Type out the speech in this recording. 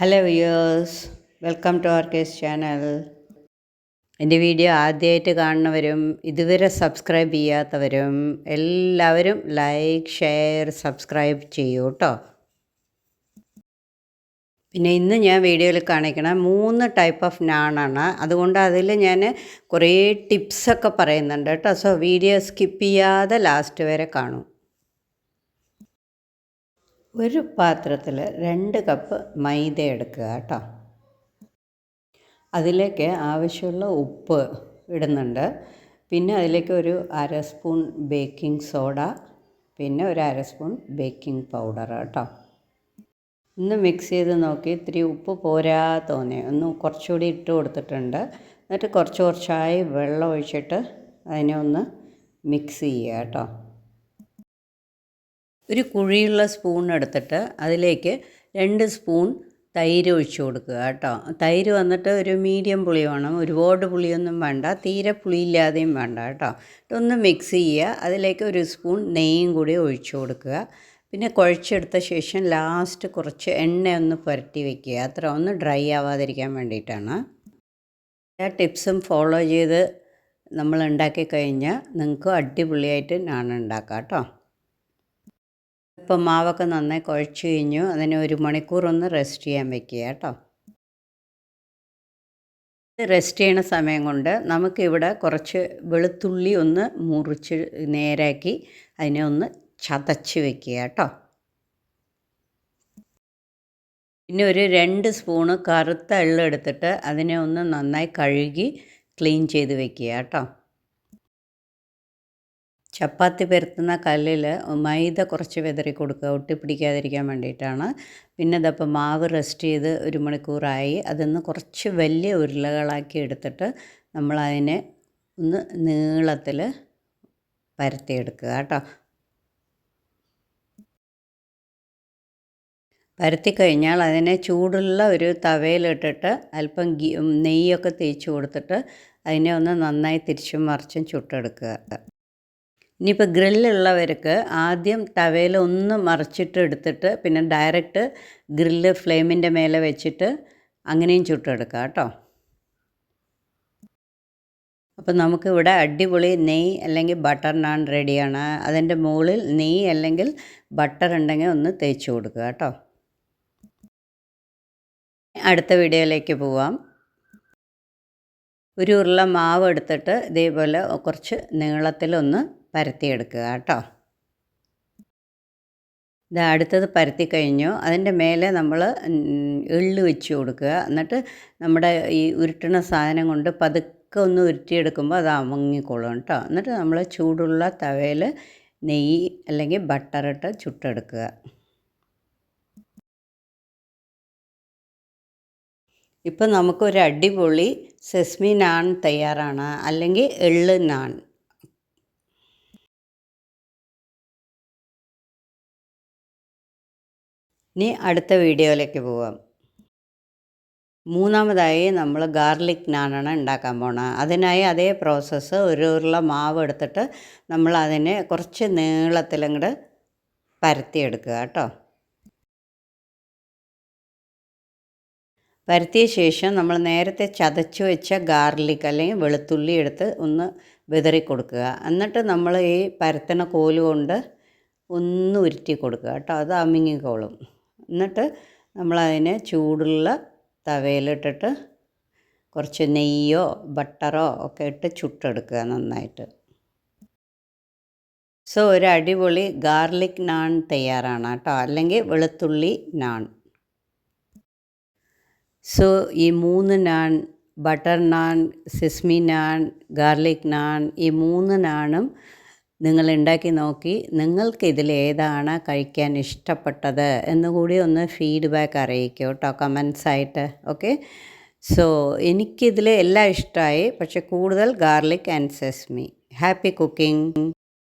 Hello viewers welcome to our case channel എന്റെ video ആദ്യമായിട്ട് കാണുന്നവരും ഇതുവരെ സബ്സ്ക്രൈബ് ചെയ്യാത്തവരും എല്ലാവരും ലൈക്ക് ഷെയർ സബ്സ്ക്രൈബ് ചെയ്യൂ കേട്ടോ പിന്നെ ഇന്ന് ഞാൻ വീഡിയോയിൽ കാണിക്കണ മൂന്ന് ടൈപ്പ് ഓഫ് നാണാണ് അതുകൊണ്ട് അതിൽ ഞാൻ കുറേ ടിപ്സൊക്കെ പറയുന്നുണ്ട് കേട്ടോ സോ വീഡിയോ സ്കിപ്പ് ചെയ്യാതെ ലാസ്റ്റ് വരെ കാണും. ഒരു പാത്രത്തിൽ രണ്ട് കപ്പ് മൈദ എടുക്കുക കേട്ടോ. അതിലേക്ക് ആവശ്യമുള്ള ഉപ്പ് ഇടുന്നുണ്ട്. പിന്നെ അതിലേക്ക് ഒരു അര സ്പൂൺ ബേക്കിംഗ് സോഡ പിന്നെ ഒരു അര സ്പൂൺ ബേക്കിംഗ് പൗഡർ കേട്ടോ. ഒന്ന് മിക്സ് ചെയ്ത് നോക്കി ഇത്തിരി ഉപ്പ് പോരാ തോന്നി. ഒന്ന് കുറച്ചുകൂടി ഇട്ട് കൊടുത്തിട്ടുണ്ട്. എന്നിട്ട് കുറച്ച് കുറച്ചായി വെള്ളം ഒഴിച്ചിട്ട് അതിനെ ഒന്ന് മിക്സ് ചെയ്യുക കേട്ടോ. ഒരു കുഴിയുള്ള സ്പൂൺ എടുത്തിട്ട് അതിലേക്ക് രണ്ട് സ്പൂൺ തൈര് ഒഴിച്ചു കൊടുക്കുക കേട്ടോ. തൈര് വന്നിട്ട് ഒരു മീഡിയം പുളി വേണം. ഒരുപാട് പുളിയൊന്നും വേണ്ട. തീരെ പുളിയില്ലാതെയും വേണ്ട കേട്ടോ. ഇതൊന്ന് മിക്സ് ചെയ്യുക. അതിലേക്ക് ഒരു സ്പൂൺ നെയ്യും കൂടി ഒഴിച്ചു കൊടുക്കുക. പിന്നെ കുഴച്ചെടുത്ത ശേഷം ലാസ്റ്റ് കുറച്ച് എണ്ണ ഒന്ന് പുരട്ടി വെക്കുക. അത്ര ഒന്ന് ഡ്രൈ ആവാതിരിക്കാൻ വേണ്ടിയിട്ടാണ്. ആ ടിപ്സും ഫോളോ ചെയ്ത് നമ്മൾ ഉണ്ടാക്കി കഴിഞ്ഞാൽ നിങ്ങൾക്ക് അടിപൊളിയായിട്ട് ഞാൻ ഉണ്ടാക്കാം കേട്ടോ. ഇപ്പം മാവൊക്കെ നന്നായി കുഴച്ച് കഴിഞ്ഞു. അതിനെ ഒരു മണിക്കൂർ ഒന്ന് റെസ്റ്റ് ചെയ്യാൻ വെക്കുക കേട്ടോ. റെസ്റ്റ് ചെയ്യണ സമയം കൊണ്ട് നമുക്കിവിടെ കുറച്ച് വെളുത്തുള്ളി ഒന്ന് മുറിച്ച് നേരാക്കി അതിനെ ഒന്ന് ചതച്ച് വെക്കുക കേട്ടോ. പിന്നെ ഒരു രണ്ട് സ്പൂണ് കറുത്ത എള്ള് എടുത്തിട്ട് അതിനെ ഒന്ന് നന്നായി കഴുകി ക്ലീൻ ചെയ്ത് വെക്കുക കേട്ടോ. ചപ്പാത്തി പരത്തുന്ന കല്ലിൽ മൈദ കുറച്ച് വിതറി കൊടുക്കുക. ഒട്ടിപ്പിടിക്കാതിരിക്കാൻ വേണ്ടിയിട്ടാണ്. പിന്നെ ഇതപ്പോൾ മാവ് റെസ്റ്റ് ചെയ്ത് ഒരു മണിക്കൂറായി. അതൊന്ന് കുറച്ച് വലിയ ഉരുളകളാക്കി എടുത്തിട്ട് നമ്മളതിനെ ഒന്ന് നീളത്തിൽ പരത്തിയെടുക്കുക കേട്ടോ. പരത്തി കഴിഞ്ഞാൽ അതിനെ ചൂടുള്ള ഒരു തവയിലിട്ടിട്ട് അല്പം ഗീ നെയ്യൊക്കെ തേച്ച് കൊടുത്തിട്ട് അതിനെ ഒന്ന് നന്നായി തിരിച്ചും മറിച്ചും ചുട്ടെടുക്കുക. ഇനിയിപ്പോൾ ഗ്രില്ലുള്ളവർക്ക് ആദ്യം തവയിൽ ഒന്ന് മറിച്ചിട്ട് എടുത്തിട്ട് പിന്നെ ഡയറക്റ്റ് ഗ്രില്ല് ഫ്ലെയിമിന്റെ മേലെ വെച്ചിട്ട് അങ്ങനെയും ചുട്ടെടുക്കാം കേട്ടോ. അപ്പോൾ നമുക്കിവിടെ അടിപൊളി നെയ് അല്ലെങ്കിൽ ബട്ടർ നാൻ റെഡിയാണ് അതിന്റെ മുകളിൽ നെയ് അല്ലെങ്കിൽ ബട്ടർ ഉണ്ടെങ്കിൽ ഒന്ന് തേച്ച് കൊടുക്കുക കേട്ടോ. അടുത്ത വീഡിയോയിലേക്ക് പോവാം. ഒരു ഉരുള മാവ് എടുത്തിട്ട് ഇതേപോലെ കുറച്ച് നീളത്തിലൊന്ന് പരത്തിയെടുക്കുക കേട്ടോ. ഇത് അടുത്തത് പരത്തി കഴിഞ്ഞു. അതിന്റെ മേലെ നമ്മൾ എള്ള് വെച്ച് കൊടുക്കുക. എന്നിട്ട് നമ്മുടെ ഈ ഉരുട്ടണ സാധനം കൊണ്ട് പതുക്കെ ഒന്ന് ഉരുട്ടിയെടുക്കുമ്പോൾ അത് അമങ്ങിക്കോളും കേട്ടോ. എന്നിട്ട് നമ്മൾ ചൂടുള്ള തവയിൽ നെയ്യ് അല്ലെങ്കിൽ ബട്ടറിട്ട് ചുട്ടെടുക്കുക. ഇപ്പം നമുക്കൊരു അടിപൊളി സെസ്മി നാൺ തയ്യാറാണ്. അല്ലെങ്കിൽ എള്ള് നാൻ ഇനി അടുത്ത വീഡിയോയിലേക്ക് പോവാം. മൂന്നാമതായി നമ്മൾ ഗാർലിക് നാനാണ് ഉണ്ടാക്കാൻ പോണത്. അതിനായി അതേ പ്രോസസ്സ് ഒരു ഉരുള മാവ് എടുത്തിട്ട് നമ്മൾ അതിനെ കുറച്ച് നീളത്തിലങ്ങോട്ട് പരത്തിയെടുക്കുക കേട്ടോ. പരത്തിയ ശേഷം നമ്മൾ നേരത്തെ ചതച്ച് വെച്ച ഗാർലിക് അല്ലെങ്കിൽ വെളുത്തുള്ളി എടുത്ത് ഒന്ന് വിതറി കൊടുക്കുക. എന്നിട്ട് നമ്മൾ ഈ പരത്തണ കോൽ കൊണ്ട് ഒന്ന് ഉരുട്ടി കൊടുക്കുക കേട്ടോ. അത് അമിങ്ങിക്കോളും. എന്നിട്ട് നമ്മളതിനെ ചൂടുള്ള തവയിലിട്ടിട്ട് കുറച്ച് നെയ്യോ ബട്ടറോ ഒക്കെ ഇട്ട് ചുട്ടെടുക്കുക നന്നായിട്ട്. സോ ഒരു അടിപൊളി ഗാർലിക് നാൺ തയ്യാറാണ് കേട്ടോ. അല്ലെങ്കിൽ വെളുത്തുള്ളി നാൺ. സോ ഈ മൂന്ന് naan butter naan sesame naan garlic naan ഈ മൂന്ന് നാണും നിങ്ങൾ ഉണ്ടാക്കി നോക്കി നിങ്ങൾക്ക് ഏതാണ് കഴിക്കാൻ ഇഷ്ടപ്പെട്ടത് എന്നുകൂടി ഒന്ന് ഫീഡ്ബാക്ക് അറിയിക്കുക കേട്ടോ കമൻസ് ആയിട്ട്. ഓക്കെ സോ എനിക്കിതിൽ എല്ലാം ഇഷ്ടമായി പക്ഷെ കൂടുതൽ garlic and sesame happy cooking